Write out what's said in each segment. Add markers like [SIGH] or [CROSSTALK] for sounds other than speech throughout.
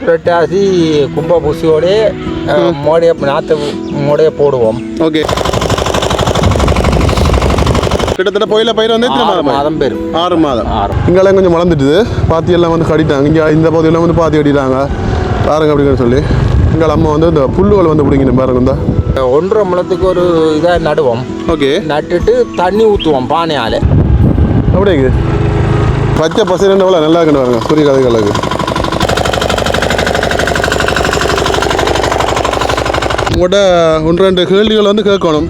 புரட்டாசி கும்ப பூசியோட மோடைய நாற்று மோடைய போடுவோம். ஓகே. கிட்டத்தட்ட போயில பயிர் வந்து எத்தனை மாதம்? பெறும் ஆறு மாதம். ஆறு. இங்கெல்லாம் கொஞ்சம் வளர்ந்துட்டுது பாத்தி எல்லாம் வந்து கடிட்டாங்க. இங்கே இந்த பகுதியெல்லாம் வந்து பாத்தி கட்டிட்டாங்க பாருங்க அப்படின்னு சொல்லி. எங்கள் அம்மா வந்து இந்த புல்லுகள் வந்து பிடிக்கணும். பாருங்க இந்த. ஒன்றரை முளத்துக்கு ஒரு இதாக நடுவோம். ஓகே. நட்டுட்டு தண்ணி ஊற்றுவோம் பானையால். அப்படியே பச்சை பசங்க எவ்வளோ நல்லா இருக்குன்னு பாருங்க. கதைகளுக்கு உங்கள்கிட்ட ஒன்று ரெண்டு கேள்விகள் வந்து கேட்கணும்.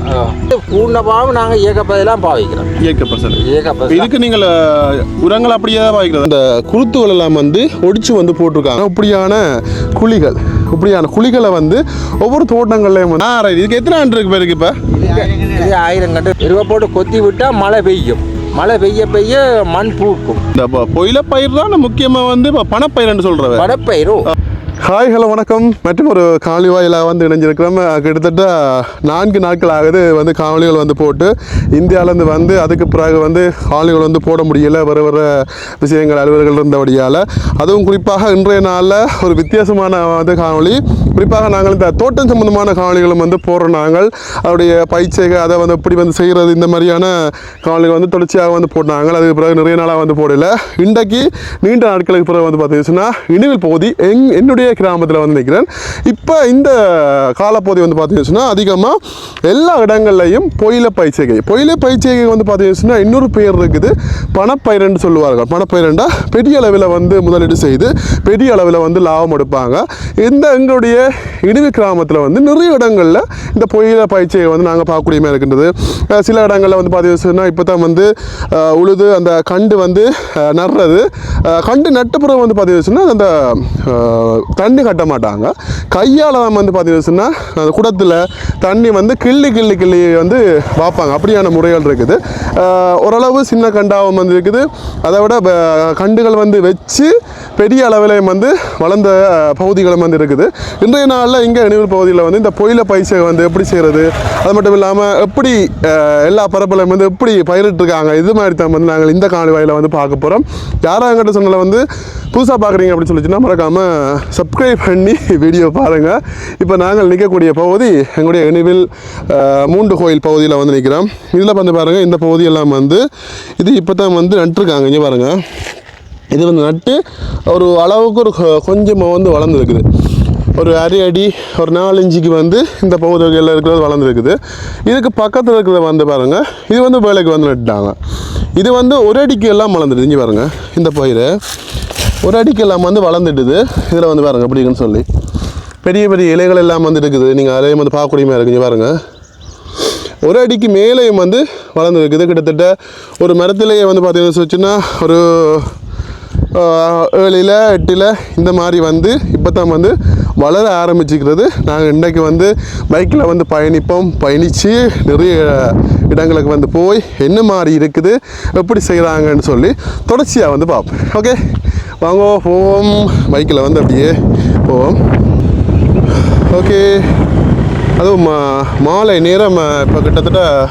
பாவம் நாங்கள் ஏகப்பதெல்லாம் பாவிக்கிறோம். இயக்க பசங்க ஏகப்பதம் இதுக்கு நீங்கள் உரங்கள் அப்படியே தான் பாய்க்கிறது அந்த குருத்துகள் எல்லாம் வந்து ஒடிச்சு வந்து போட்டிருக்காங்க. இப்படியான குழிகள் இப்படியான குழிகளை வந்து ஒவ்வொரு தோட்டங்கள்லையும் இதுக்கு எத்தனை ஆண்டு இருக்கு பேருக்கு இப்போ? இது ஆயிரம் கண்டு. இருவை போட்டு கொத்தி விட்டால் மழை பெய்யும். மழை பெய்ய பெய்ய மண் பூக்கும். இந்த ப- பொயில பயிர் தான் முக்கியமாக வந்து இப்போ பணப்பயிர்னு சொல்கிறவ படப்பயிரும் ஹாய் ஹலோ வணக்கம். மற்றும் ஒரு காணொலி வாயிலாக வந்து இணைஞ்சிருக்கிறோம். கிட்டத்தட்ட நான்கு நாட்கள் ஆகுது வந்து காணொலிகள் வந்து போட்டு இந்தியாவிலேருந்து வந்து அதுக்கு பிறகு வந்து காணொலிகள் வந்து போட முடியல வர வர விஷயங்கள் அலுவலர்கள் இருந்தபடியால். அதுவும் குறிப்பாக இன்றைய நாளில் ஒரு வித்தியாசமான வந்து காவலி. குறிப்பாக நாங்கள் இந்த தோட்டம் சம்மந்தமான காணொலிகளும் வந்து போடுறோம் நாங்கள். அதோடைய பயிற்சிகள் அதை வந்து எப்படி வந்து செய்கிறது இந்த மாதிரியான காணொலிகள் வந்து தொடர்ச்சியாக வந்து போட்டாங்க அதுக்கு பிறகு நிறைய நாளாக வந்து போடல. இன்றைக்கு நீண்ட நாட்களுக்கு பிறகு வந்து பார்த்தீங்கன்னா இனிவில் பகுதி எங் என்னுடைய கிராமத்தில் வந்து நிற்கிறேன் இப்போ இந்த காலப்பகுதி வந்து பார்த்தீங்கன்னா அதிகமாக எல்லா இடங்கள்லையும் பொயில பயிற்சிகை பொயில பயிற்சிகை வந்து பார்த்தீங்கன்னா இன்னொரு பேர் இருக்குது பணப்பயிரண்டு சொல்லுவார்கள். பணப்பயிரண்டா பெரிய அளவில் வந்து முதலீடு செய்து பெரிய அளவில் வந்து லாபம் எடுப்பாங்க. இந்த எங்களுடைய இனிவு கிராமத்தில் வந்து நிறைய இடங்களில் இந்த பொயில பயிற்சியை வந்து நாங்கள் பார்க்கக்கூடிய மாதிரி இருக்கின்றது சில இடங்களில் வந்து பார்த்தீங்கன்னா இப்போ தான் வந்து உழுது அந்த கண்டு வந்து நடுறது கண்டு நட்டுப்புறம் வந்து பார்த்தீங்கன்னா அந்த தண்ணி கட்ட மாட்டாங்க. கையால் தான் வந்து பார்த்தீங்கன்னா அந்த குடத்தில் தண்ணி வந்து கிள்ளி கிள்ளி கிள்ளி வந்து பார்ப்பாங்க அப்படியான முறைகள் இருக்குது. ஓரளவு சின்ன கண்டாவும் வந்து இருக்குது. அதை விட கண்டுகள் வந்து வச்சு பெரிய அளவிலையும் வந்து வளர்ந்த பகுதிகளும் வந்து இருக்குது. இன்றைய நாளில் இங்கே நினைவு பகுதியில் வந்து இந்த பொயில பயிற்சியை வந்து எப்படி செய்கிறது அது மட்டும் இல்லாமல் எப்படி எல்லா பரப்பிலையும் வந்து எப்படி பயிரிட்டுருக்காங்க? இது மாதிரி தான் வந்து நாங்கள் இந்த காணொலி வாயில் வந்து பார்க்க போகிறோம் யாரும் என்கிட்ட வந்து புதுசாக பார்க்குறீங்க அப்படின்னு சொல்லிச்சுன்னா மறக்காமல் சப்ஸ்கிரைப் பண்ணி வீடியோ பாருங்கள் இப்போ நாங்கள் நிற்கக்கூடிய பகுதி எங்களுடைய நினைவில் மூன்று கோயில் பகுதியில் வந்து நிற்கிறோம். இதில் வந்து பாருங்கள் இந்த பகுதியெல்லாம் வந்து இது இப்போ தான் வந்து நட்டுருக்காங்க. இங்கே பாருங்கள் இது வந்து நட்டு ஒரு அளவுக்கு ஒரு கொ- கொஞ்சமாக வந்து வளர்ந்துருக்குது. ஒரு அரை அடி ஒரு நாலஞ்சுக்கு வந்து இந்த பகுதிகளில் இருக்கிறது வளர்ந்துருக்குது. இதுக்கு பக்கத்தில் இருக்கிறத வந்து பாருங்கள் இது வந்து வேலைக்கு வந்து நட்டுட்டாங்க. இது வந்து ஒரு அடிக்கு எல்லாம் வளர்ந்துருது. இங்கே பாருங்கள் இந்த பயிர். ஒரு அடிக்கு எல்லாம் வந்து வளர்ந்துடுது இதில் வந்து பாருங்கள் அப்படிங்கன்னு சொல்லி. பெரிய பெரிய இலைகள் எல்லாம் வந்து இருக்குது. நீங்கள் அதையும் வந்து பார்க்கக்கூடிய மாதிரி பாருங்கள் ஒரு அடிக்கு மேலேயும் வந்து வளர்ந்து இருக்குது கிட்டத்தட்ட ஒரு மரத்திலேயே வந்து பார்த்தீங்கன்னு வச்சுன்னா ஒரு ஏழில் எட்டில் இந்த மாதிரி வந்து இப்போ தான் வந்து வளர ஆரம்பிச்சுக்கிறது. நாங்கள் இன்றைக்கு வந்து பைக்கில் வந்து பயணிப்போம். பயணித்து நிறைய இடங்களுக்கு வந்து போய் என்ன மாதிரி இருக்குது எப்படி செய்கிறாங்கன்னு சொல்லி தொடர்ச்சியாக வந்து பார்ப்போம். ஓகே வாங்க போவோம். பைக்கில் வந்து அப்படியே போவோம். ஓகே அதுவும் மா- மாலை நேரம் இப்போ கிட்டத்தட்ட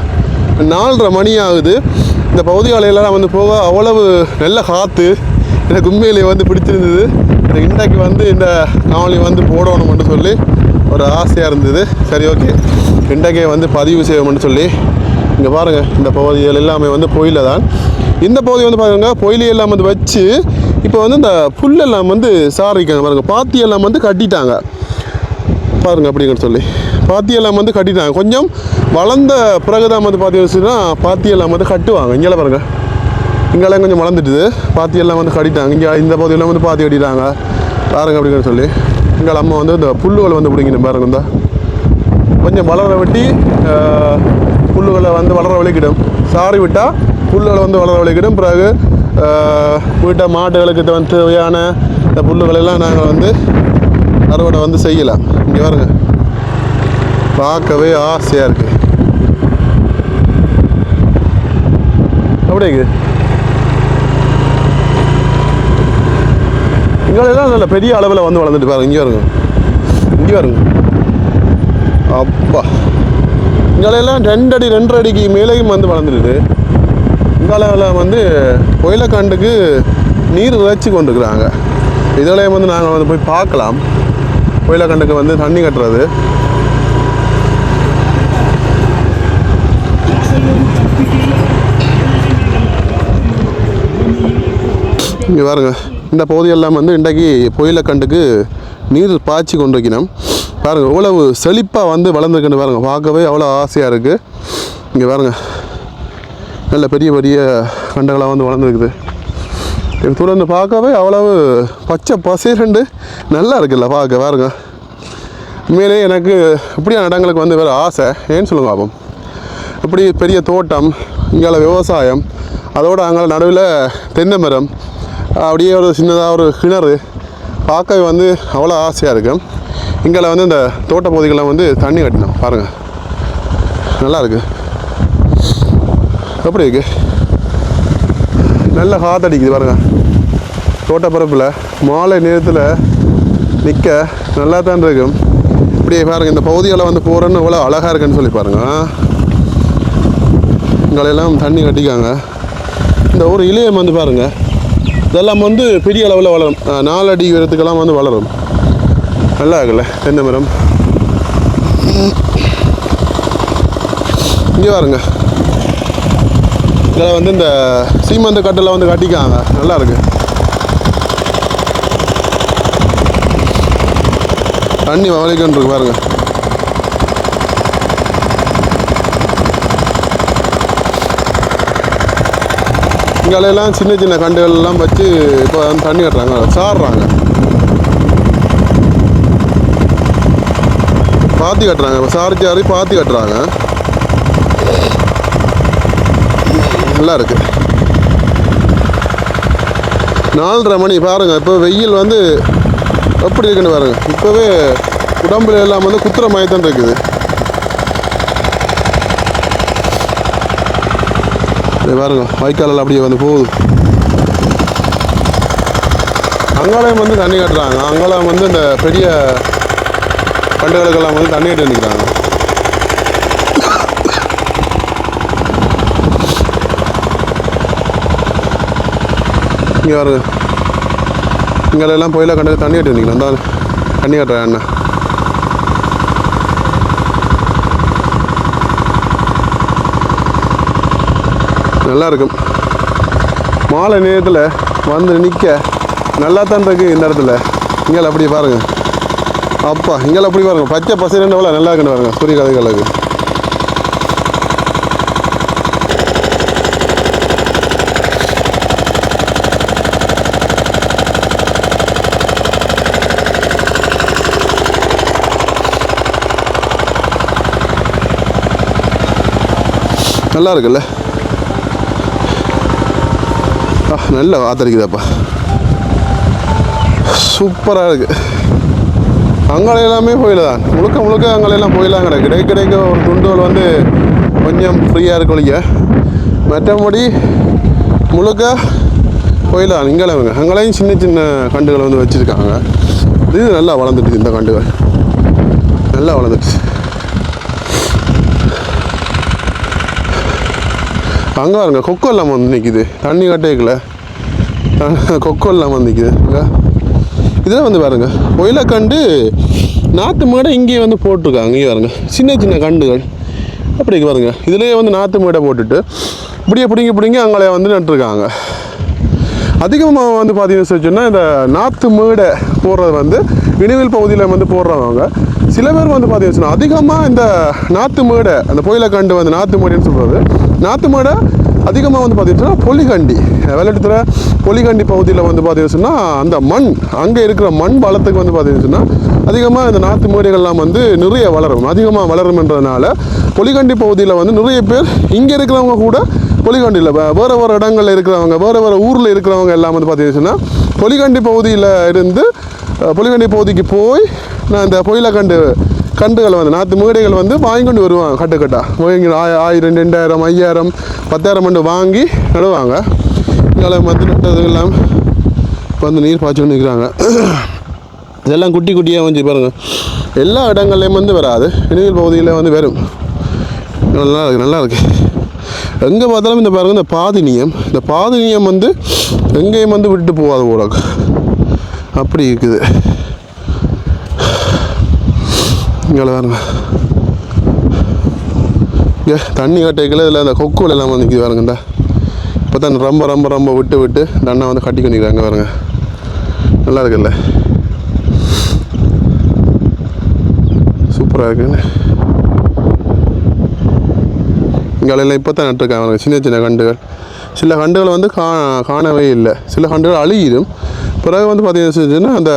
நாலரை மணி ஆகுது. இந்த பகுதிகளெல்லாம் வந்து போக அவ்வளவு நல்ல காற்று எனக்கு உண்மையிலேயே வந்து பிடிச்சிருந்தது. எனக்கு இன்றைக்கு வந்து இந்த காவலி வந்து போடணும்னு சொல்லி ஒரு ஆசையாக இருந்தது. சரி ஓகே. இன்றைக்கே வந்து பதிவு செய்வோம்னு சொல்லி இங்கே பாருங்கள் இந்த பகுதிகள் எல்லாமே வந்து பொயில தான். இந்த பகுதி வந்து பாருங்க பொயிலி எல்லாம் வந்து வச்சு இப்போ வந்து இந்த புல்லெல்லாம் வந்து சாரிக்காங்க. பாருங்கள் பாத்தி எல்லாம் வந்து கட்டிட்டாங்க. பாருங்க அப்படிங்கன்னு சொல்லி. பாத்தியெல்லாம் வந்து கட்டிட்டாங்க. கொஞ்சம் வளர்ந்த பிறகுதான் வந்து பார்த்தீங்கன்னா பாத்தியெல்லாம் வந்து கட்டுவாங்க. இங்கே பாருங்கள் இங்கெல்லாம் கொஞ்சம் வளர்ந்துட்டுது பாத்தி எல்லாம் வந்து கடிட்டாங்க. இங்கே இந்த பகுதியெல்லாம் வந்து பாத்தி கட்டிட்டாங்க பாருங்க அப்படின்னு சொல்லி. இங்கே அம்மா வந்து இந்த புல்லுகளை வந்து பிடிக்கணும் பாருங்க இந்த. கொஞ்சம் வளர வெட்டி புல்லுகளை வந்து வளர வலிக்கிடும் சாரி விட்டால் புல்லுகளை வந்து வளர வலிக்கிடும் பிறகு வீட்டை மாடுகளுக்கு வந்து தேவையான இந்த புல்லுகளெல்லாம் நாங்கள் வந்து அறுவடை வந்து செய்யலாம். இங்கே பாருங்க. பார்க்கவே ஆசையாக இருக்குது அப்படியே இருக்குது. இங்கெல்லாம் நல்ல பெரிய அளவில் வந்து வளர்ந்துட்டு பாருங்க. இங்கே வருங்க. இங்கே வருங்க. அப்பா. இங்கெல்லாம் ரெண்டு அடி ரெண்டரை அடிக்கு மேலேயும் வந்து வளர்ந்துடுது இங்கால வந்து புயலக்காண்டுக்கு நீர் இறைச்சி கொண்டுருக்குறாங்க. இதுலேயும் வந்து நாங்கள் வந்து போய் பார்க்கலாம். கோயிலக்கண்டுக்கு வந்து தண்ணி கட்டுறது. இங்கே பாருங்க. இந்த பகுதியெல்லாம் வந்து இன்றைக்கு புயலக்கண்டுக்கு நீர் பாய்ச்சி கொண்டு வைக்கணும் பாருங்கள் இவ்வளவு செழிப்பாக வந்து வளர்ந்துருக்குன்னு பாருங்கள் பார்க்கவே அவ்வளோ ஆசையாக இருக்குது இங்கே பாருங்க. நல்ல பெரிய பெரிய கண்டுகளாக வந்து வளர்ந்துருக்குது. இது தொடர்ந்து பார்க்கவே அவ்வளவு பச்சை பசேரண்டு நல்லா இருக்குல்ல பார்க்க பாருங்க. உண்மையிலே எனக்கு இப்படியான இடங்களுக்கு வந்து வேறு ஆசை. ஏன்னு சொல்லுங்க பாப்போம். இப்படி பெரிய தோட்டம் இங்கே விவசாயம் அதோட அங்கே நடுவில் தென்னை மரம் அப்படியே ஒரு சின்னதாக ஒரு கிணறு. பார்க்கவே வந்து அவ்வளோ ஆசையாக இருக்கும் இங்கே வந்து இந்த தோட்ட பகுதிகளில் வந்து தண்ணி கட்டினோம் பாருங்கள் நல்லா இருக்கு. எப்படி இருக்கு? நல்ல காத்தடிக்குது பாருங்கள் தோட்டப்பரப்பில் மாலை நேரத்தில் நிற்க நல்லா தான் இருக்கும் இப்படியே பாருங்கள் இந்த பகுதியில் வந்து போகிறேன்னு இவ்வளோ அழகாக இருக்குன்னு சொல்லி பாருங்கள் இங்கெல்லாம் தண்ணி கட்டிக்காங்க. இந்த ஒரு இளையம் வந்து பாருங்கள் இதெல்லாம் வந்து பெரிய அளவில் வளரும். நாலடி நாலு அடி உயரத்துக்கெல்லாம் வந்து வளரும். நல்லா இருக்குல்ல? தென்னை மரம்? இங்கே பாருங்க. இதில் வந்து இந்த சீமந்த கட்டில் வந்து கட்டிக்காங்க நல்லா இருக்கு. தண்ணி வலிக்கன்னு பாருங்கள் பாருங்க சின்ன சின்ன கண்டுகள் எல்லாம் வச்சு இப்போ வந்து தண்ணி கட்டுறாங்க சாடுறாங்க பாத்தி கட்டுறாங்க இப்போ சாரிச்சு சாரி பாத்தி கட்டுறாங்க. நல்லா இருக்கு. நாலரை மணி பாருங்கள் இப்போ வெயில் வந்து எப்படி இருக்குன்னு பாருங்கள் இப்போவே உடம்புல எல்லாம் வந்து குத்துற மயத்தான் இருக்குது. இது பாருங்க அப்படியே வந்து போகுது. அங்காலயம் வந்து தண்ணி கட்டுறாங்க. அங்காலயம் வந்து இந்த பெரிய பண்டுகளுக்கெல்லாம் வந்து தண்ணி கட்டி நிற்கிறாங்க இங்கே பாருங்க. இங்கெல்லாம் போயில கண்டு தண்ணி கட்டி நிற்கிறேன் தான் தண்ணி கட்டுறேன் அண்ணன் நல்லா இருக்கும் மாலை நேரத்தில் வந்து நிற்க நல்லா தான் இருக்கு இந்த இடத்துல. இங்கே அப்படி பாருங்க. அப்பா இங்கே அப்படி பாருங்க. பச்சை பசங்க எவ்வளோ நல்லா இருக்குன்னு பாருங்க. சூரிய கதைகளுக்கு நல்லா இருக்குல்ல ஆ, நல்ல காத்தடிக்குதாப்பா. சூப்பராக இருக்குது அங்கே எல்லாமே கோயில் தான் முழுக்க முழுக்க அங்கெல்லாம் எல்லாம் கோயிலாக கிடையாது. கிடைக்க கிடைக்க ஒரு துண்டுகள் வந்து கொஞ்சம் ஃப்ரீயாக இருக்கும் ஒழிய மற்றபடி முழுக்க கோயில் தான் இங்கே அவங்க அங்கேயும் சின்ன சின்ன கண்டுகளை வந்து வச்சுருக்காங்க. இது நல்லா வளர்ந்துட்டு இந்த கண்டுகள். நல்லா வளர்ந்துட்டு அங்கே பாருங்க கொக்கோ இல்லாமல் வந்து நிற்கிது தண்ணி கட்டேக்கல கொக்கோ இல்லாமல் வந்து இதில் வந்து பாருங்க. ஒயில கண்டு நாற்று மேடை இங்கேயே வந்து போட்டிருக்காங்க. இங்கே பாருங்க. சின்ன சின்ன கண்டுகள். அப்படி இங்க பாருங்க. இதுலேயே வந்து நாற்று மேடை போட்டுட்டு இப்படியே பிடிங்கி பிடிங்கி அங்கே வந்து நட்டுருக்காங்க. அதிகமாக வந்து பார்த்தீங்கன்னு சொன்னால் இந்த நாற்று மேடை போடுறது வந்து இனிவில் பகுதியில் வந்து போடுறவங்க. சில பேர் வந்து பார்த்தீங்கன்னு சொன்னால் அதிகமாக இந்த நாற்று மேடை அந்த புயலை கண்டு வந்து நாற்று மேடைன்னு சொல்கிறது நாற்று மேடை அதிகமாக வந்து பார்த்தீங்கன்னா பொலிகண்டி. வெள்ளட்டுத்துறை பொலிகண்டி பகுதியில் வந்து பார்த்தீங்கன்னு அந்த மண் அங்கே இருக்கிற மண் வளத்துக்கு வந்து பார்த்தீங்கன்னு அதிகமாக இந்த நாற்று மேடைகள்லாம் வந்து நிறைய வளரும். அதிகமாக வளரும்ன்றதுனால பொலிகண்டி பகுதியில் வந்து நிறைய பேர் இங்கே இருக்கிறவங்க கூட பொலிகண்டியில் வேறு வேறு இடங்களில் இருக்கிறவங்க வேறு வேறு ஊரில் இருக்கிறவங்க எல்லாம் வந்து பார்த்தீங்கன்னா பொலிகண்டி பகுதியில் இருந்து பொலிகண்டி பகுதிக்கு போய் நான் இந்த பொயிலக்கண்டு கண்டுகளை வந்து நாற்று மேடைகள் வந்து வாங்கி கொண்டு வருவாங்க கட்டுக்கட்டாக வாங்கி ஆயிரம் ரெண்டாயிரம் ஐயாயிரம் பத்தாயிரம் மண்டு வாங்கி நடுவாங்க. இங்கே வந்து நட்டதுக்கெல்லாம் வந்து நீர் பாய்ச்சி கொண்டு நிற்கிறாங்க இதெல்லாம் குட்டி குட்டியாக வந்து பாருங்கள் எல்லா இடங்கள்லையும் வந்து வராது. இனிமேல் பகுதியில் வந்து வரும். நல்லா இருக்கு நல்லா இருக்கு. எங்கே பார்த்தாலும் இந்த பாருங்கள் இந்த பாதினியம் இந்த பாதினியம் வந்து எங்கேயும் வந்து விட்டு போகாது போல அப்படி இருக்குது. இங்கே பாருங்க இங்கே தண்ணி கட்டைக்கில் இதில் அந்த கொக்குல எல்லாம் வந்து நிற்கிது பாருங்க இந்த. இப்போ தான் ரொம்ப ரொம்ப ரொம்ப விட்டு விட்டு இந்த அண்ணா வந்து கட்டி கொண்டிருக்காங்க பாருங்க. நல்லா இருக்குல்ல? சூப்பராக இருக்குன்னு இங்கெல்லாம் இப்போ தான் நட்டுருக்காங்க சின்ன சின்ன கண்டுகள் சில கண்டுகள் வந்து கா காணவே இல்லை. சில கண்டுகள் அழியிடும் பிறகு வந்து பார்த்தீங்கன்னா அந்த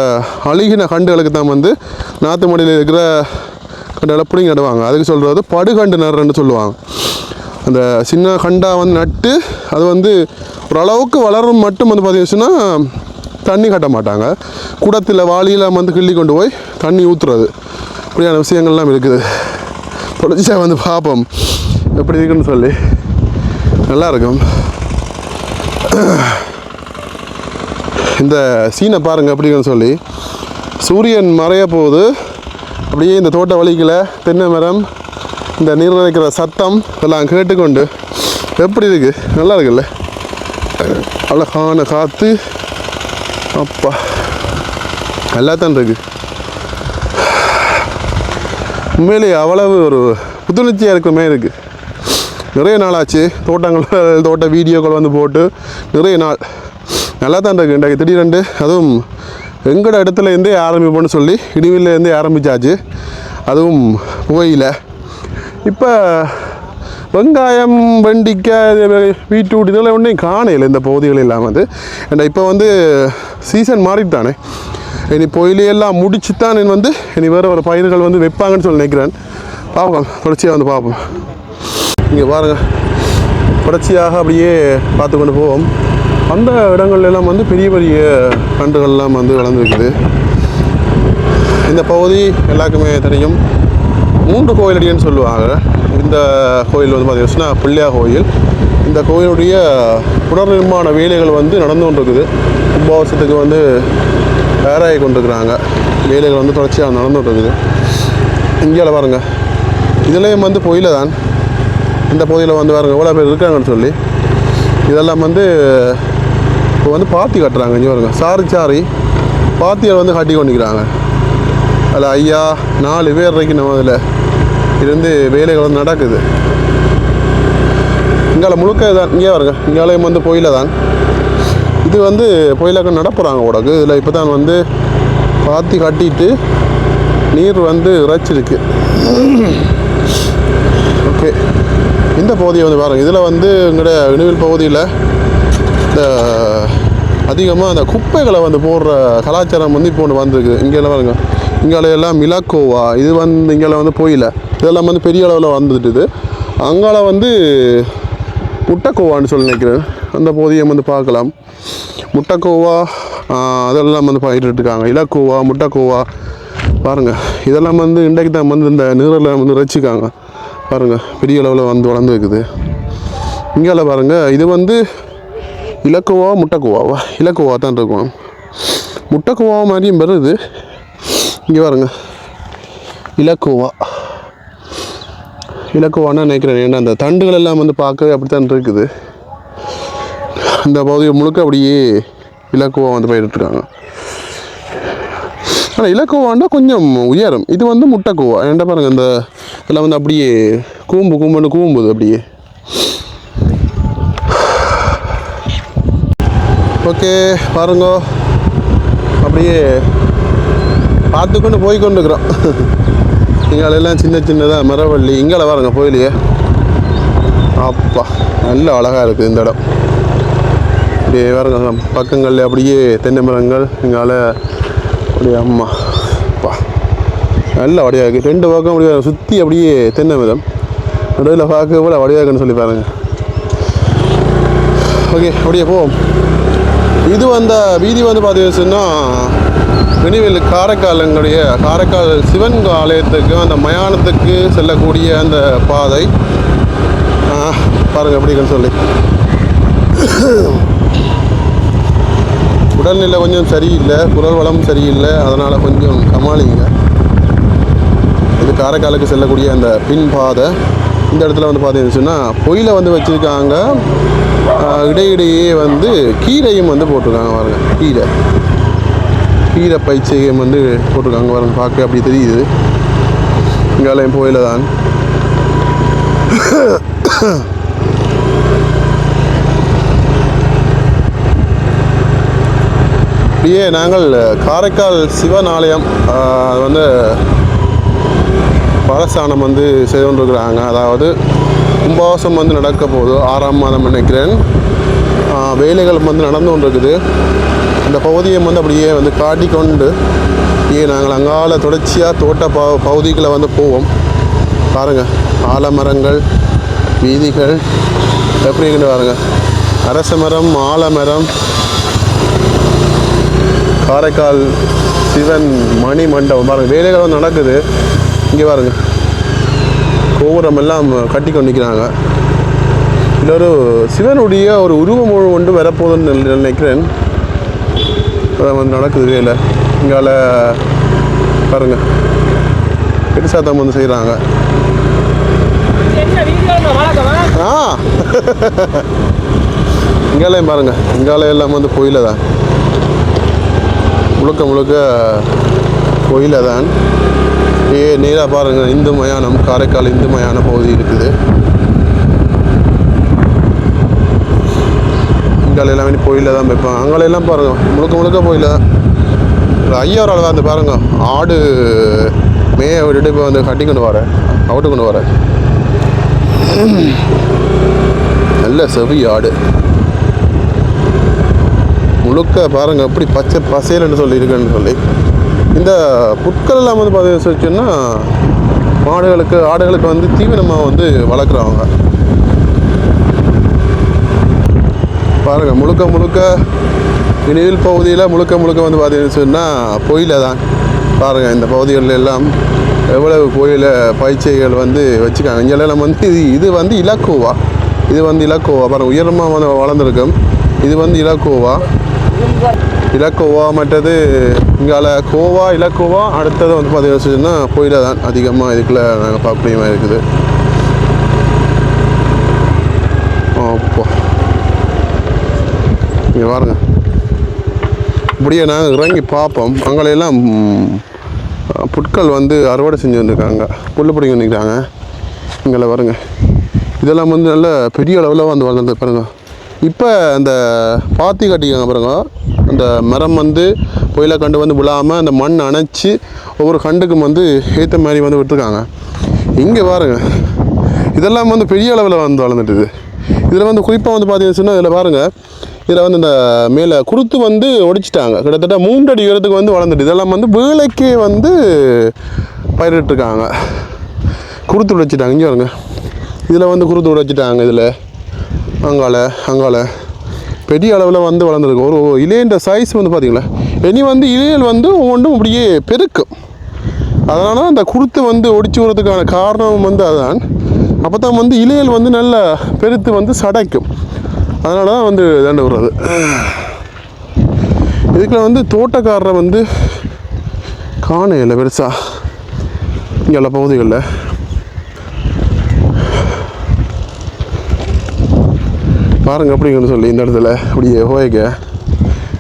அழுகின கண்டுகளுக்கு தான் வந்து நாற்று மடியில் இருக்கிற கண்டுகளை பிடிங்கி நடுவாங்க. அதுக்கு சொல்கிறது படுகண்டு நடுறன்னு சொல்லுவாங்க. அந்த சின்ன கண்டாக வந்து நட்டு அது வந்து ஓரளவுக்கு வளரும் மட்டும் வந்து பார்த்தீங்கன்னா தண்ணி கட்ட மாட்டாங்க. குடத்தில் வாளியில் வந்து கிள்ளி கொண்டு போய் தண்ணி ஊற்றுறது இப்படியான விஷயங்கள்லாம் இருக்குது. தொடர்ச்சியாக வந்து பார்ப்போம் எப்படி இருக்குன்னு சொல்லி. நல்லாயிருக்கும் இந்த சீனை பாருங்கள் அப்படின்னு சொல்லி. சூரியன் மறைய போது அப்படியே இந்த தோட்ட வழிக்கில் தென்னை மரம் இந்த நீர் நினைக்கிற சத்தம் எல்லாம் கேட்டுக்கொண்டு எப்படி இருக்குது நல்லா இருக்குல்ல? அழகான காற்று அப்பா நல்லா தான் இருக்கு. உண்மையிலேயே அவ்வளவு ஒரு புத்துணர்ச்சியாக இருக்கிற மாதிரி இருக்குது நிறைய நாள் ஆச்சு. தோட்டங்கள் தோட்ட வீடியோக்கள் வந்து போட்டு நிறைய நாள் நல்லா தான் இருக்கு. இன்றைக்கு திடீரெண்டு அதுவும் எங்கட இடத்துலேருந்தே ஆரம்பிப்போம்னு சொல்லி இடிவிலேருந்தே ஆரம்பித்தாச்சு ஆரம்பிச்சாச்சு. அதுவும் புகையில். இப்போ வெங்காயம் வெண்டிக்காய் பீட்ரூட் இதெல்லாம் ஒன்றையும் காணையில் இந்த பகுதிகள் எல்லாம் வந்து. ஏன்னா இப்போ வந்து சீசன் மாறிட்டானே. இனி பொயிலையெல்லாம் முடிச்சு தான் வந்து இனி வேறு ஒரு பயிர்கள் வந்து வைப்பாங்கன்னு சொல்லி நினைக்கிறேன். பார்ப்போம். தொடர்ச்சியாக வந்து பார்ப்போம். இங்கே பாருங்கள் தொடர்ச்சியாக அப்படியே பார்த்து கொண்டு போவோம். அந்த இடங்கள்லாம் வந்து பெரிய பெரிய கன்றுகள்லாம் வந்து வளர்ந்துருக்குது. இந்த பகுதி எல்லாருக்குமே தெரியும். மூன்று கோயிலடின்னு சொல்லுவாங்க. இந்த கோயில் வந்து பார்த்திங்கன்னா பிள்ளையா கோயில். இந்த கோயிலுடைய புனர் நிர்மாண வேலைகள் வந்து நடந்து கொண்டிருக்குது. கும்பாவசத்துக்கு வந்து தயாராகி கொண்டிருக்கிறாங்க. வேலைகள் வந்து தொடர்ச்சியாக நடந்து கொண்டிருக்குது. இந்தியாவில் பாருங்கள் இதுலேயும் வந்து பொயில தான். இந்த பகுதியில் வந்து பாருங்கள் எவ்வளோ பேர் இருக்காங்கன்னு சொல்லி. இதெல்லாம் வந்து இப்போ வந்து பாத்தி கட்டுறாங்க இங்கே வருங்க சாரி சாரி. பாத்தியை வந்து கட்டி கொண்டிருக்கிறாங்க. அதில் ஐயா நாலு பேர் வரைக்கும் நம்ம அதில் இருந்து வேலைகள் வந்து நடக்குது. இங்கால முழுக்க தான் இங்கே வருங்க இங்காலையும் வந்து பொயில தான். இது வந்து பொயிலாக்க நடப்புறாங்க உடக்கு இதில் இப்போ தான் வந்து பாத்தி கட்டிட்டு நீர் வந்து இறைச்சிருக்கு. ஓகே இந்த பகுதியை வந்து பாருங்கள் இதில் வந்து எங்களோட இணுவில் பகுதியில் இந்த அதிகமாக அந்த குப்பைகளை வந்து போடுற கலாச்சாரம் வந்து இப்போ ஒன்று வந்திருக்கு. இங்கெல்லாம் பாருங்க. இங்கே எல்லாம் மிலாக்கோவா இது வந்து இங்கெல்லாம் வந்து போயில. இதெல்லாம் வந்து பெரிய அளவில் வந்துட்டுது அங்கால வந்து முட்டைக்கோவான்னு சொல்லி நினைக்கிறேன். அந்த போதியம் வந்து பார்க்கலாம். முட்டைக்கோவா அதெல்லாம் வந்து பயிரிட்டு இருக்காங்க இலக்கோவா முட்டைக்கோவா. பாருங்கள் இதெல்லாம் வந்து இன்றைக்கு தான் வந்து இந்த நீரெல்லாம் வந்து ரசிக்காங்க. பாருங்கள் பெரிய அளவில் வந்து வளர்ந்துருக்குது. இங்கால பாருங்கள் இது வந்து இலக்குவா முட்டைக்குவாவா இலக்குவா தான் இருக்கும். முட்டைக்குவா மாதிரியும் வருது இங்கே பாருங்க. இலக்குவா. இலக்குவான்னு நினைக்கிறேன். ஏன்னா அந்த தண்டுகள் எல்லாம் வந்து பார்க்கவே அப்படித்தான் இருக்குது. அந்த பகுதியை முழுக்க அப்படியே இலக்குவா வந்து பயிரிட்டுருக்காங்க. ஆனால் இலக்குவாண்டா கொஞ்சம் உயரம். இது வந்து முட்டைக்குவா. ஏன்டா பாருங்கள் இந்த இதெல்லாம் வந்து அப்படியே கூம்பு கூம்புன்னு கூம்புது அப்படியே. ஓகே பாருங்க. அப்படியே பார்த்துக்கொண்டு போய் கொண்டுக்கிறோம் இங்காலெல்லாம் சின்ன சின்னதாக மரவள்ளி இங்கால பாருங்க போயிலையே அப்பா நல்ல அழகாக இருக்குது இந்த இடம். அப்படியே பாருங்க பக்கங்கள்ல அப்படியே தென்னை மரங்கள் இங்கால அப்படியே அம்மா அப்பா. நல்ல வடியாக இருக்குது ரெண்டு பக்கம் அப்படியே சுற்றி அப்படியே தென்னை மரம். நடுவில் பார்க்க போல வடியாக இருக்குன்னு சொல்லி பாருங்கள் ஓகே அப்படியே போவோம். இது வந்த வீதி வந்து பார்த்தீங்கன்னா நினைவில் காரைக்காலங்களுடைய காரைக்கால் சிவன் ஆலயத்துக்கு அந்த மயானத்துக்கு செல்லக்கூடிய அந்த பாதை. பாருங்கள் பாருங்க எப்படி சொல்லி. உடல்நிலை கொஞ்சம் சரியில்லை குரல் வளம் சரியில்லை அதனால் கொஞ்சம் கமாளிங்க. இது காரைக்காலுக்கு செல்லக்கூடிய அந்த பின் பாதை. இந்த இடத்துல வந்து பார்த்தீங்கன்னா பொயில வந்து வச்சுருக்காங்க. இடையிடையே வந்து கீரையும் வந்து போட்டிருக்காங்க பாருங்கள் கீரை. கீரை பயிற்சியம் வந்து போட்டிருக்காங்க பாருங்க. பார்க்க அப்படி தெரியுது. இங்காலையும் போயில தான். அப்படியே நாங்கள் காரைக்கால் சிவன் ஆலயம் அது வந்து பரசானம் வந்து செய்து கொண்டிருக்கிறாங்க அதாவது கும்பாவாசம் வந்து நடக்க போகுது. ஆறாம் மாதம் நினைக்கிறேன். வேலைகள் வந்து நடந்து கொண்டிருக்குது. அந்த பகுதியை வந்து அப்படியே வந்து காட்டிக்கொண்டு அப்படியே நாங்கள் அங்கால தொடர்ச்சியாக தோட்ட ப பகுதிகளை வந்து போவோம். பாருங்கள் ஆலமரங்கள் வீதிகள் எப்படி இருக்குன்னு பாருங்கள் அரச மரம் ஆலமரம் காரைக்கால் சிவன் மணி மண்டபம். பாருங்கள் வேலைகள் வந்து நடக்குது. இங்கே பாருங்க. கோபுரம் எல்லாம் கட்டி கொண்டிருக்கிறாங்க. நிற்கிறாங்க இதில் ஒரு சிவனுடைய ஒரு உருவம் ஒன்று வரப்போகுதுன்னு நினைக்கிறேன். அதான் வந்து நடக்குது வேலை. இங்கால பாருங்க. பெருசாத்தம் வந்து செய்கிறாங்க ஆ. [LAUGHS] இங்காலையும் பாருங்க. இங்காலையும் எல்லாம் வந்து கோயில தான். முழுக்க முழுக்க கோயில தான். ஏ நேராக பாருங்கள் இந்து மயானம் காரைக்கால் இந்து மயான பகுதி இருக்குது. இங்கால எல்லாமே கோயில தான் வைப்பாங்க. அங்கெல்லாம் பாருங்கள் முழுக்க முழுக்க கோயில தான். ஒரு ஐயா ஆள் வந்து பாருங்கள் ஆடு மேய விட்டுட்டு இப்போ வந்து கட்டி கொண்டு வரேன் அவுட்டு கொண்டு வரேன் நல்ல செவி ஆடு. முழுக்க பாருங்கள் எப்படி பச்சை பசேல்னு சொல்லி இருக்குன்னு சொல்லி. இந்த புட்கள் எல்லாம் வந்து பார்த்தீங்கன்னா மாடுகளுக்கு ஆடுகளுக்கு வந்து தீவனமாக வந்து வளர்க்குறவங்க. பாருங்க முழுக்க முழுக்க இனிவில் பகுதியில் முழுக்க முழுக்க வந்து பார்த்தீங்கன்னு சொன்னால் பொயில தான். பாருங்கள் இந்த பகுதிகளில் எல்லாம் எவ்வளவு கோயில பயிற்சிகள் வந்து வச்சுக்காங்க. இங்கெல்லாம் வந்து இது இது வந்து இலக்குவா? இது வந்து இலக்குவா? பாருங்கள் உயரமாக வந்து வளர்ந்துருக்கும். இது வந்து இலக்குவா? இலக்கோவா மற்றது இங்கால கோவா இலக்கோவா அடுத்தது வந்து பார்த்தீங்கன்னா கோயிலை தான் அதிகமாக இதுக்குள்ளே நாங்கள் பார்க்கக்கூடிய இருக்குது. அப்போ. இங்கே பாருங்க. இப்படியே நாங்கள் இறங்கி பார்ப்போம். அங்கெல்லாம் புட்கள் வந்து அறுவடை செஞ்சு வந்திருக்காங்க. புல் பிடிங்க வந்துருக்காங்க. இங்கே வருங்க இதெல்லாம் வந்து நல்ல பெரிய அளவில் வந்து வளர்ந்து பாருங்க. இப்போ அந்த பாத்தி கட்டிக்காங்க பாருங்க. அந்த மரம் வந்து புயலை கண்டு வந்து விழாமல் அந்த மண் அணைச்சி ஒவ்வொரு கண்டுக்கும் வந்து ஏற்ற மாதிரி வந்து விட்டுருக்காங்க. இங்கே பாருங்க. இதெல்லாம் வந்து பெரிய அளவில் வந்து வளர்ந்துட்டுது. இதில் வந்து குறிப்பாக வந்து பார்த்தீங்கன்னு சொன்னால் இதில் பாருங்கள் இதில் வந்து இந்த மேலே குருத்து வந்து ஒடிச்சிட்டாங்க. கிட்டத்தட்ட மூன்றடி உயரத்துக்கு வந்து வளர்ந்துட்டு இதெல்லாம் வந்து வேலைக்கே வந்து பயிரிட்டுருக்காங்க. குருத்து உடைச்சிட்டாங்க இங்கே வருங்க இதில் வந்து குருத்து உடைச்சிட்டாங்க இதில் அங்கால அங்கால. பெரிய அளவில் வந்து வளர்ந்துருக்கு. ஒரு இலையின்ற சைஸ் வந்து பார்த்திங்களா இனி வந்து இலையல் வந்து ஒவ்வொன்றும் அப்படியே பெருக்கும். அதனால் அந்த குருத்து வந்து ஒடிச்சு விடுறதுக்கான காரணம் வந்து அதுதான். அப்போ தான் வந்து இலையல் வந்து நல்லா பெருத்து வந்து சடைக்கும். அதனால தான் வந்து தண்டு விடுறது. இதுக்குள்ள வந்து தோட்டக்காரரை வந்து காணையில் பெருசா. இங்கே எல்லா பகுதிகளில். பாருங்கள் அப்படிங்கன்னு சொல்லி இந்த இடத்துல அப்படியே ஹோயக்க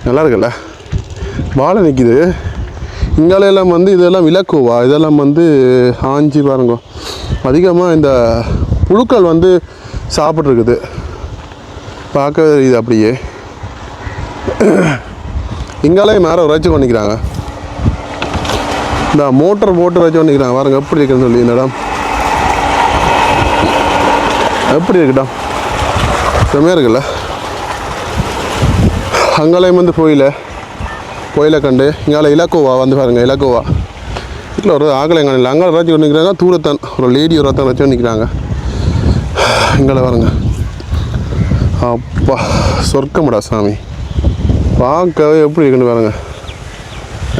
நல்லா இருக்குல்ல? வாழை நிற்கிது இங்கால எல்லாம் வந்து இதெல்லாம் விளக்குவா? இதெல்லாம் வந்து ஆஞ்சி பாருங்க. அதிகமாக இந்த புழுக்கள் வந்து சாப்பிட்ருக்குது பார்க்கவே தெரியுது அப்படியே. இங்காலே மேலே உரைச்சி பண்ணிக்கிறாங்க இந்த மோட்டர் போட்டு வச்சு பண்ணிக்கிறாங்க பாருங்கள் எப்படி இருக்குன்னு சொல்லி இந்த இடம். எப்படி இருக்குடா? செம்மையாக இருக்குல்ல? அங்காலயம் வந்து போயில கோயிலை கண்டு இங்கே இலக்கோவா? வந்து பாருங்கள் இலக்கோவா. வீட்டில் ஒரு ஆகலைங்க இல்லை அங்கே ராஜி நிற்கிறாங்க தூரத்தான் ஒரு லேடி ஒரு ஒருத்தன் வச்சு நிற்கிறாங்க இங்கே பாருங்க. அப்பா சொர்க்கமுடா சாமி. பார்க்கவே எப்படி இருக்குன்னு பாருங்க.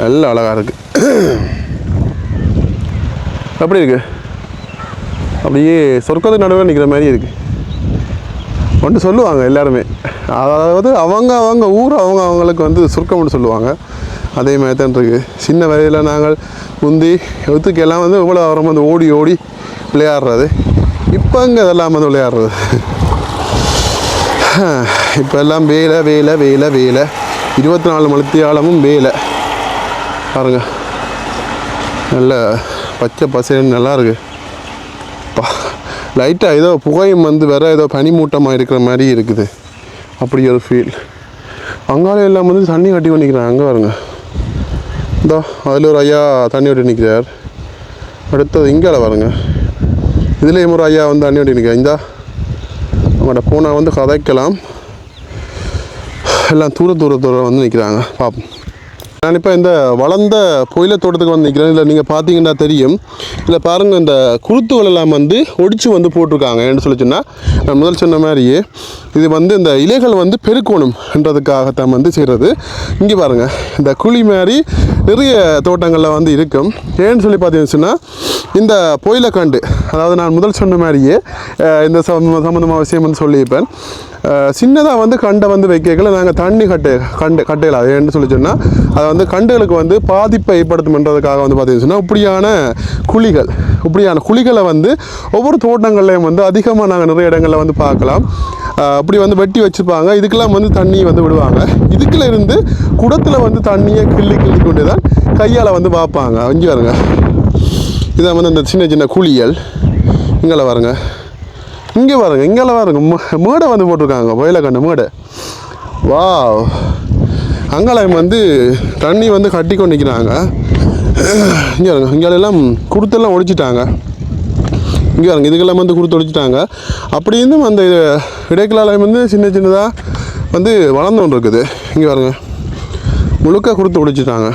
நல்லா அழகாக இருக்குது எப்படி இருக்குது அப்படியே சொர்க்கத்துக்கு நடுவில் நிற்கிற மாதிரி இருக்குது ஒன்று சொல்லுவாங்க எல்லாருமே. அதாவது அவங்க அவங்க ஊர் அவங்க அவங்களுக்கு வந்து சுருக்கம்னு சொல்லுவாங்க. அதே மாதிரி தான் இருக்குது சின்ன வயதில் நாங்கள் முந்தி எழுத்துக்கெல்லாம் வந்து இவ்வளோ அவரம் வந்து ஓடி ஓடி விளையாடுறது. இப்போ இங்கே இதெல்லாம் வந்து விளையாடுறது. இப்போ எல்லாம் வேலை வேலை வேலை வேலை. இருபத்தி நாலு மணித்தியாலமும் வேலை. பாருங்க. நல்ல பச்சை பசேன்னு நல்லா இருக்குது லைட்டாக ஏதோ புகையும் வந்து வேறு ஏதோ பனிமூட்டமாக இருக்கிற மாதிரி இருக்குது. அப்படி ஒரு ஃபீல் அங்காலே எல்லாம் வந்து தண்ணி கட்டி பண்ணிக்கிறாங்க அங்கே வருங்க இதோ அதில் ஒரு ஐயா தண்ணி ஓட்டி நிற்கிறார் அடுத்தது இங்கால வருங்க இதுலேயும் ஒரு ஐயா வந்து தண்ணி கட்டி நிற்கிறார் இந்தா அவங்கள்ட்ட போனால் வந்து கதைக்கலாம். எல்லாம் தூர தூர தூரம் வந்து நிற்கிறாங்க பார்ப்போம் நான் இப்போ இந்த வளர்ந்த புயல தோட்டத்துக்கு வந்து நிற்கிறேன் நீங்கள் பார்த்தீங்கன்னா தெரியும். இல்லை பாருங்கள் இந்த குருத்துகள் எல்லாம் வந்து ஒடிச்சு வந்து போட்டிருக்காங்க என்ன சொல்லி சொன்னால் நான் முதல் சொன்ன மாதிரியே இது வந்து இந்த இலைகள் வந்து பெருக்கணும்ன்றதுக்காகத்தான் வந்து செய்கிறது இங்கே பாருங்கள் இந்த குழி மாதிரி நிறைய தோட்டங்களில் வந்து இருக்கும். ஏன்னு சொல்லி பார்த்தீங்கன்னு சொன்னால் இந்த புயலக்கண்டு அதாவது நான் முதல் சொன்ன மாதிரியே இந்த சம்ம சம்மந்தமாக விஷயம் வந்து சொல்லியிருப்பேன். சின்னதாக வந்து கண்டை வந்து வைக்கல நாங்கள் தண்ணி கட்டு கண்டு கட்டையில் அது என்ன சொல்லி சொன்னால் அதை வந்து கண்டுகளுக்கு வந்து பாதிப்பை ஏற்படுத்தும்ன்றதுக்காக வந்து பார்த்தீங்கன்னு சொன்னால் இப்படியான குழிகள் இப்படியான குழிகளை வந்து ஒவ்வொரு தோட்டங்கள்லையும் வந்து அதிகமாக நாங்கள் நிறைய இடங்களில் வந்து பார்க்கலாம். அப்படி வந்து வெட்டி வச்சுருப்பாங்க. இதுக்கெல்லாம் வந்து தண்ணி வந்து விடுவாங்க. இதுக்குள்ள இருந்து குடத்தில் வந்து தண்ணியை கிள்ளி கிள்ளி கொண்டு தான் கையால் வந்து பார்ப்பாங்க அஞ்சு வருங்க இதான் வந்து அந்த சின்ன சின்ன குழிகள். இங்கே வருங்க இங்கே பாருங்க இங்கெல்லாம் பாருங்க மேடை வந்து போட்டிருக்காங்க புயலக்கண்ணு மேடை. வாவ். அங்காளம் வந்து தண்ணி வந்து கட்டி கொண்டு நிற்கிறாங்க இங்கே இருங்க இங்கெல்லாம் எல்லாம் குருத்தெல்லாம் ஒடிச்சிட்டாங்க. இங்கே இருங்க இதுக்கெல்லாம் வந்து கொடுத்து ஒடிச்சிட்டாங்க. அப்படி இருந்தும் அந்த இடைக்கலாலயம் வந்து சின்ன சின்னதாக வந்து வளர்ந்து கொண்டு இருக்குது இங்கே பாருங்க முழுக்க கொடுத்து ஒடிச்சிட்டாங்க.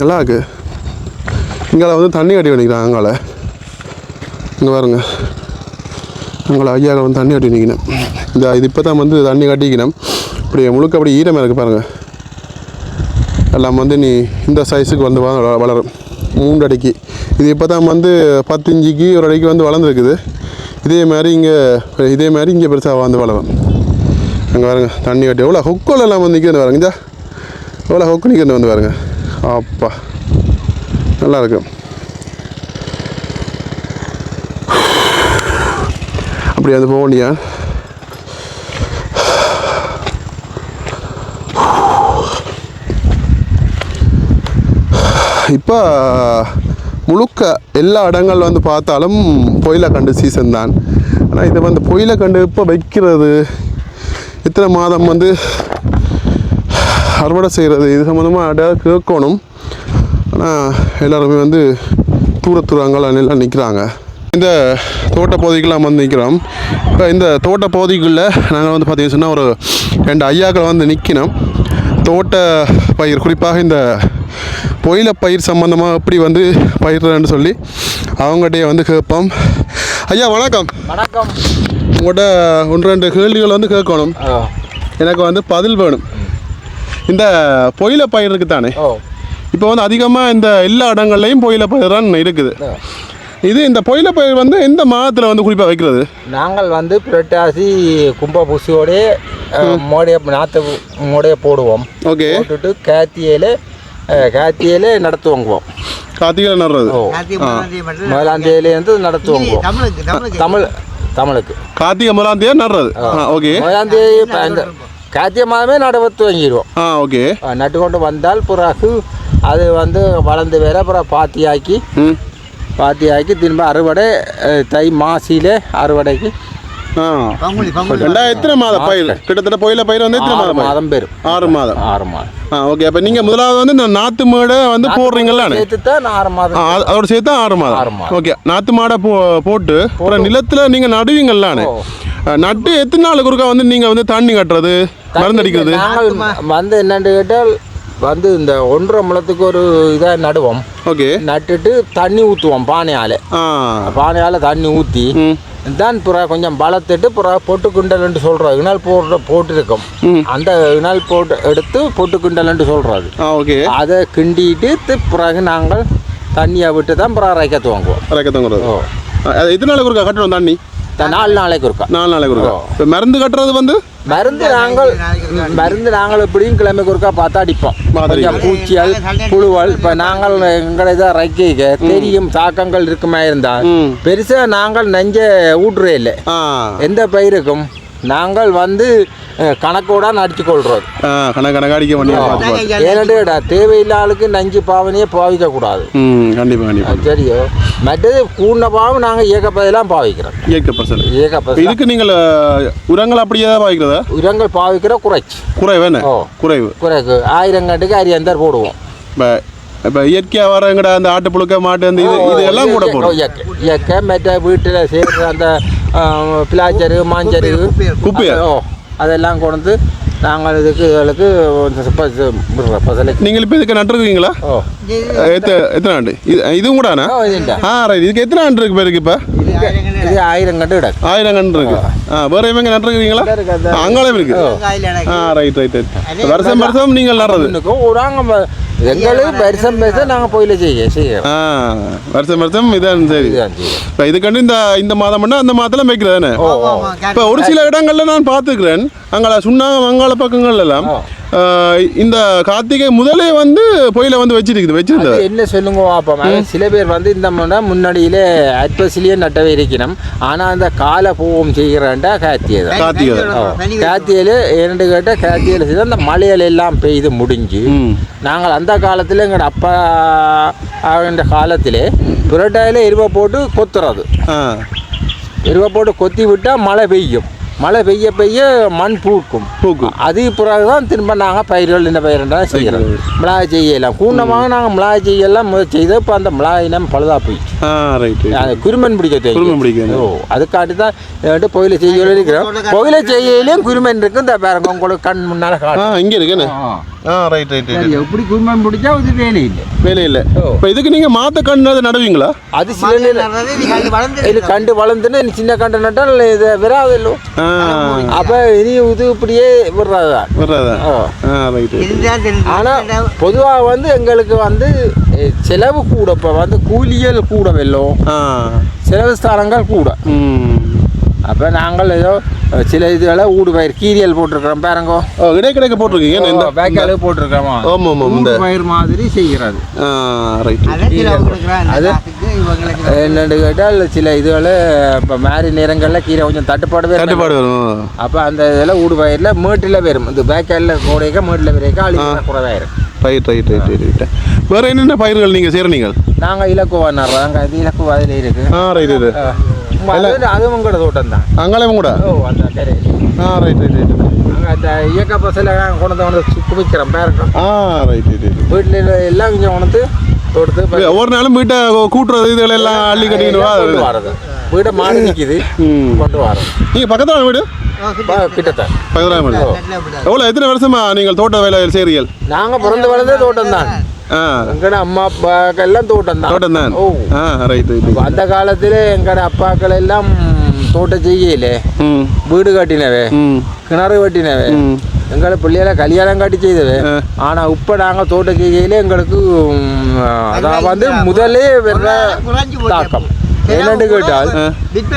நல்லா இருக்குது இங்கால வந்து தண்ணி கட்டி பண்ணிக்கிறாங்க அங்கால இங்கே பாருங்க. அங்கே ஐயாவில் வந்து தண்ணி கட்டி நிற்கணும் இந்த இது இப்போ தான் வந்து தண்ணி கட்டிக்கணும் இப்படி முழுக்க அப்படி ஈரமாக இருக்குது பாருங்கள் எல்லாம் வந்து நீ இந்த சைஸுக்கு வந்து வள- வளரும். மூன்று அடிக்கு. இது இப்போ தான் வந்து பத்து இஞ்சிக்கு ஒரு அடிக்கு வந்து வளர்ந்துருக்குது. இதே மாதிரி இங்கே இதே மாதிரி இங்கே பெருசாக வந்து வளரும். அங்கே பாருங்க தண்ணி கட்டி. எவ்வளோ ஹொக்கோல் எல்லாம் வந்து நிற்கிறது பாருங்க. இந்த எவ்வளோ ஹொக்கு நிற்கிறது வந்து பாருங்க. அப்பா நல்லாயிருக்கும் அப்படி அது போக இப்போ முழுக்க எல்லா இடங்கள் வந்து பார்த்தாலும் பொயிலக்கண்டு சீசன் தான். ஆனால் இதை வந்து பொயிலக்கண்டு இப்போ வைக்கிறது? இத்தனை மாதம் வந்து அறுவடை செய்கிறது இது சம்மந்தமாக அடையாள கேட்கணும். ஆனால் எல்லாருமே வந்து தூர தூரங்கள் எல்லாம் நிற்கிறாங்க இந்த தோட்ட பகுதிக்கெல்லாம் வந்து நிற்கிறோம் இப்போ இந்த தோட்ட பகுதிக்குள்ளே நாங்கள் வந்து பார்த்தீங்கன்னு சொன்னால் ஒரு ரெண்டு ஐயாக்கள் வந்து நிற்கணும் தோட்ட பயிர் குறிப்பாக இந்த பொயில பயிர் சம்மந்தமாக எப்படி வந்து பயிர்றன்னு சொல்லி அவங்ககிட்டயே வந்து கேட்போம். ஐயா வணக்கம். வணக்கம். உங்கள்கிட்ட ஒன்று ரெண்டு கேள்விகள் வந்து கேட்கணும். எனக்கு வந்து பதில் வேணும். இந்த பொயில பயிர் இருக்குது தானே இப்போ வந்து அதிகமாக இந்த எல்லா இடங்கள்லையும் பொயில பயிர் தான் இருக்குது. இது இந்த பொயில பயிர் வந்து எந்த மாதத்தில் வந்து குறிப்பாக வைக்கிறது? நாங்கள் வந்து புரட்டாசி கும்பபூசியோடய மோடைய நாற்று மோடைய போடுவோம். ஓகே. போட்டுட்டு காத்தியில காத்தியில நடத்து வாங்குவோம். கார்த்திகை நடுறது முதலாம் தேதியிலேருந்து நடத்து வாங்குவோம். தமிழ் தமிழுக்கு. கார்த்திகை முதலாம் தேதி நடுறது. ஓகே. முதலாம் தேதி கார்த்திகை மாதமே நடவத்து வாங்கிடுவோம். ஆ ஓகே. நட்டு கொண்டு வந்தால் பிறகு அது வந்து வளர்ந்து வேற அப்புறம் பாத்தியாக்கி ம். பாத்தியாக்கி திரும்ப அறுவடை தை மாசியில அறுவடைக்கு. எத்தனை மாதம். பயிர். கிட்டத்தட்ட பொயில பயிர் வந்து எத்தனை மாதம்? மாதம் பெறும் ஆறு மாதம். ஆறு மாதம். ஆ ஓகே. அப்போ நீங்கள் முதலாவது வந்து நாற்று மாடை வந்து போடுறீங்களா ஆறு மாதம் அது- அதோட சேர்த்து ஆறு ஆறு மாதம். மாதம். ஓகே. நாற்று மாடை போ போட்டு அப்புறம் நிலத்தில் நீங்கள் நடுவீங்களானே. நட்டு எத்தனை நாளுக்கு ஒருக்கா வந்து நீங்கள் வந்து தண்ணி கட்டுறது மருந்து அடிக்கிறது வந்து என்னன்னு கேட்டால் வந்து இந்த ஒன்றரை முளத்துக்கு ஒரு இதாக நடுவோம். ஓகே. நட்டுட்டு தண்ணி ஊற்றுவோம் பானையால். பானையால் தண்ணி ஊற்றி தான் புறா கொஞ்சம் பலத்துட்டு புறா பொட்டு குண்டல்னு சொல்கிறோம் இனால் போடுற போட்டிருக்கோம். அந்த இனால் போட்டு எடுத்து பொட்டு குண்டல்னு சொல்கிறது ஆ ஓகே. அதை கிண்டிட்டு பிறகு நாங்கள் தண்ணியை விட்டு தான் புறா ரைக்க துவங்குவோம். அது எத்தனை நாளுக்கு ஒருக்கா கட்டணும் தண்ணி? நாலு நாளைக்கு இருக்கா நாலு நாளைக்கு ஒருக்கா? ஓ. இப்போ மருந்து கட்டுறது வந்து? மருந்து நாங்கள் மருந்து நாங்கள் எப்படியும் கிழமைக்கு ஒருக்கா பார்த்து அடிப்போம். பூச்சிகள் புழுவல் இப்போ நாங்கள் எங்களை இதை ரைக்க தெரியும் தாக்கங்கள் இருக்குமா இருந்தால் பெருசாக நாங்கள் நெஞ்ச ஊட்டுறே இல்லை. எந்த பயிருக்கும்? நாங்கள் வந்து கணக்கோட அடிச்சு கொள்றது ஆ கணக்கு கணக்கு அடிக்க பார்த்து ஏன்னாடா தேவையில்லை ஆளுக்கு நஞ்சு பாவனையே பாவிக்க கூடாது ம் கண்டிப்பாக கண்டிப்பாக சரியோ? மற்றது கூடின பாவம் நாங்கள் இயக்கப்பதெல்லாம் பாவிக்கிறோம். இயற்கை பசல் இயக்கப்பத இதுக்கு நீங்கள் உரங்கள் அப்படியே தான் பாய்க்கிறதா உரங்கள் பாவிக்கிற குறைச்சி. குறைவு ஓ. குறைவு. குறைக்கு ஆயிரம் கட்டுக்கு அரியந்தர் போடுவோம். இப்போ இப்போ இயற்கையாக வரங்கிற அந்த ஆட்டு புழுக்க மாட்டு அந்த இது இது எல்லாம் கூட போடும் இயக்க இயக்க மற்ற வீட்டில் சேர்ற அந்த பிளாச்சரு மாஞ்சரு குப்பையா? ஓ அதெல்லாம் கொண்டு நாங்கள் இதுக்கு இதுகளுக்கு நீங்கள் இப்போ இதுக்கு நட்டுருக்கீங்களா ஓ. எத்த எத்தனை ஆண்டு? இது இதுவும் கூடாண்ணா ஆ ரைட். இதுக்கு எத்தனை ஆண்டு இருக்கு பேருக்கு இப்போ? இது ஆயிரம் கட்டு கிடக்கு ஆயிரம் கண்டு இருக்கு. ஆ. வேற எவங்க நட்டுருக்கீங்களா அங்காளம் இருக்கு ஆ ரைட் ரைட் ரைட். வருஷம் வருஷம் நீங்கள் நடுறது. ஒரு எங்களுக்கு வருஷம் வருஷம் நாங்கள் போயில செய்ய செய்யறோம் ஆ வருஷம் வருஷம் இதான் சரி. இப்போ இதுக்கண்டு இந்த இந்த மாதம் பண்ணால் அந்த மாதத்தில் ஓ இப்போ ஒரு சில இடங்கள்ல நான் பார்த்துக்கிறேன். அங்கே சுண்ணாங்க மங்காள பக்கங்கள் எல்லாம் இந்த கார்த்திகை முதலே வந்து பொயில வந்து வச்சிருக்குது வச்சிருந்தது. என்ன சொல்லுங்க அதாவது சில பேர் வந்து இந்த முன்னாடியிலே அட்பஸ்லேயே நட்டவே இருக்கணும். ஆனால் அந்த காலை பூவம் செய்கிறேன்டா காத்தியை தான் கார்த்திகை காத்தியில் இரண்டு கேட்டால் காத்தியில் செய்து அந்த மலையில எல்லாம் பெய்து முடிஞ்சு நாங்கள் அந்த காலத்தில் எங்களோட அப்பா அந்த காலத்திலே புரட்டாயில் எருவை போட்டு கொத்துறது. எருவை போட்டு கொத்தி விட்டால் மழை பெய்யும். மழை பெய்ய பெய்ய மண் பூக்கும். பூக்கும். அது பிறகு தான் திரும்ப நாங்கள் பயிர்கள் இந்த பயிரெண்டா செய்கிறோம் மிளகாய் செய்யலாம் கூண்டமாக நாங்கள் மிளகாய் செய்யலாம் முதல் செய்து இப்போ அந்த மிளகாய் நம்ம பழுதா போய் அது குருமன் பிடிக்க தெரியும் குருமன் பிடிக்க ஓ அதுக்காட்டி தான் வந்துட்டு கோயிலை செய்ய இருக்கிறோம் கோயிலை செய்யலையும் குருமன் இருக்கு. இந்த பாருங்க உங்களுக்கு கண் முன்னால் இங்கே இருக்கு ஆ ரைட் ரைட் ரைட் எப்படி குருமன் பிடிச்சா அது வேலை இல்லை வேலை இல்லை. இப்போ இதுக்கு நீங்கள் மாத்த கண்ணு அதை நடுவீங்களா? அது சில இது கண்டு வளர்ந்துன்னு சின்ன கண்டு நட்டால் இது விராதில்லோ ஆ. அப்போ இனி இது இப்படியே ரைட் ரைட் ஆனால் பொதுவாக வந்து எங்களுக்கு வந்து செலவு கூட இப்போ வந்து கூலியல் கூட வெல்லும். ஆ. செலவு ஸ்தானங்கள் கூட. ம். அப்போ நாங்கள் ஏதோ சில இதுகளை ஊடு பயிர் கீரியல் போட்டிருக்கிறோம் பாருங்கோ. ஓ இடைக்கிடைக்க போட்டிருக்கீங்க இந்த பேக்காலு போட்டிருக்கிறோமா? ஆமாம் ஆமாம் இந்த ஊடு பயிர் மாதிரி செய்கிறது அது என்னென்னு கேட்டால் சில இதுகளை இப்போ மாறி நேரங்களில் கீரை கொஞ்சம் தட்டுப்பாடு தட்டுப்பாடு வரும் அப்போ அந்த இதில் ஊடு பயிரில் மேட்டில் வரும். இந்த பேக்காலில் கோடைக்க மேட்டில் வரைக்கும் அழிவு குறைவாயிரும். Right right right right right வேற என்னென்ன பயிர்கள் நீங்கள் செய்கிற நீங்கள்? நாங்கள் இலக்குவா நடுறோம் அது இலக்குவா அதில் இருக்குது ஆ ரைட் ரைட் அது அதுவும் உங்களோட தோட்டம் தான் அங்காளம் கூட ஓ அந்த ஆ ரைட் ரைட் ரைட் அந்த இயக்க நாங்கள் கொண்டு வந்து கொண்டு குமிக்கிறோம் பேருக்கோம் ஆ ரைட் ரைட் ரைட் வீட்டில் எல்லாம் கொஞ்சம் தோட்டத்து ப- ஒரு நாளும் வீட்டை கூட்டுறது இதுகள் எல்லாம் அள்ளி கட்டிக்கணுவா கொண்டு வரது வீடை மாறி நிற்கிது கொண்டு வரது நீங்கள் பக்கத்தில் வீடு கிட்டத்த பக்கத்தில் வீடு எவ்வளோ எத்தனை வருஷமா நீங்கள் தோட்ட வேலை செய்கிறீர்கள் நாங்கள் பிறந்து வளர்ந்தே தோட்டம் தான் எங்கட அம்மா அப்பாக்கெல்லாம் தோட்டம் தான் தோட்டம் தான் ஓ ஆ ரைட் ரைட் அப்ப அந்த காலத்தில் எங்கட அப்பாக்கள் எல்லாம் தோட்டம் செய்யல வீடு கட்டினவே கிணறு வெட்டினவே எங்களை பிள்ளைகளை கல்யாணம் கட்டி செய்தது. ஆனா இப்ப நாங்க தோட்ட செய்கையில எங்களுக்கு அதான் வந்து முதலே வர்ற தாக்கம் என்னன்னு கேட்டால்.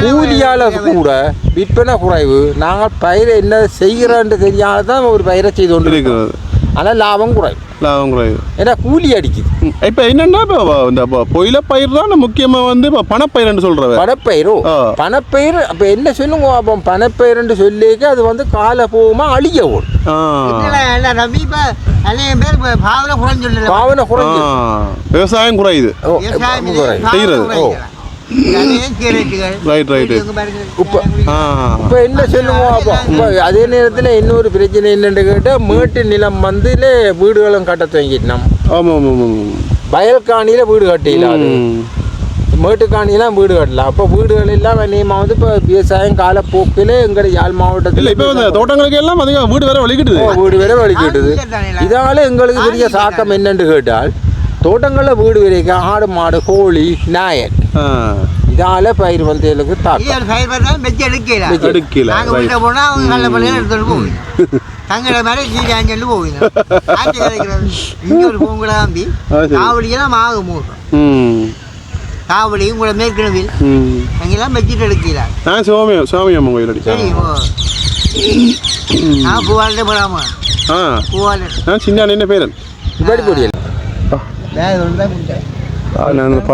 கூலியால கூட விற்பனை குறைவு நாங்கள் பயிரை என்ன செய்கிறோன்னு தெரியாத தான் ஒரு பயிரை செய்து கொண்டு இருக்கிறோம் இருக்கிறது ஆனால் லாபம் குறைவு லாபம் குறைவு ஏன்னா கூலி அடிக்குது இப்போ என்னன்னா இப்போ இந்த பொயில பயிர் தான் முக்கியமாக வந்து இப்போ பணப்பயிர்னு சொல்கிறவ பணப்பயிரோ ஆ. பணப்பயிர் அப்ப என்ன சொல்லுங்க அப்போ பணப்பயிர்ன்னு சொல்லிக்க அது வந்து கால போகுமா அழிய ஓடும் பாவனை குறைஞ்சு. விவசாயம் குறையுது ஓ, குறையுது. செய்கிறது. ஓ. ரைட் ரைட் ஆ இப்போ என்ன சொல்லுவோம் அப்போ? இப்போ அதே நேரத்தில் இன்னொரு பிரச்சனை என்னன்னு கேட்டால் மேட்டு நிலம் வந்துல வீடுகளும் கட்ட துவங்கிட்டோம். ஆமாம் ஆமாம் ஆமாம் வயல் காணியில் வீடு கட்டிடலாம் அது. ம். மேட்டு காணியெல்லாம் வீடு கட்டலாம் அப்போ வீடுகள் எல்லாம் நியமம் வந்து இப்போ விவசாயம் காலப்போக்கில் எங்கள் யாழ் இல்ல மாவட்டத்தில் இப்போ இந்த தோட்டங்களுக்கு எல்லாம் அதிகம் வீடு வேற வலிக்கிட்டுது. வீடு வரை வலிக்கிட்டுது. இதால எங்களுக்கு பெரிய சாக்கம் என்னன்னு கேட்டால் தோட்டங்களில் வீடு வரைக்கும் ஆடு மாடு கோழி நாயன். இதால பயிர் வந்து எனக்கு தாக்கம் எடுக்கல. நாங்க வீட்டை போனா அவங்க நல்ல பள்ளியில எடுத்துட்டு போவோம். தங்கட மாதிரி கீழே அஞ்சு போவீங்க இங்க ஒரு பூங்குட தம்பி. காவடியெல்லாம் மாவு மூசம் ம். காவடி உங்களை மேற்கிழவில் அங்கெல்லாம் வச்சுட்டு எடுக்கிறார் நான் சிவாமியம் சிவாமியம் கோயில் அடி சரி ஓ நான் பூவாலே போடாமா ஆ. பூவாலே நான் சின்ன என்ன பேரன்? இப்படி வேறு ஒன்று தான் நான்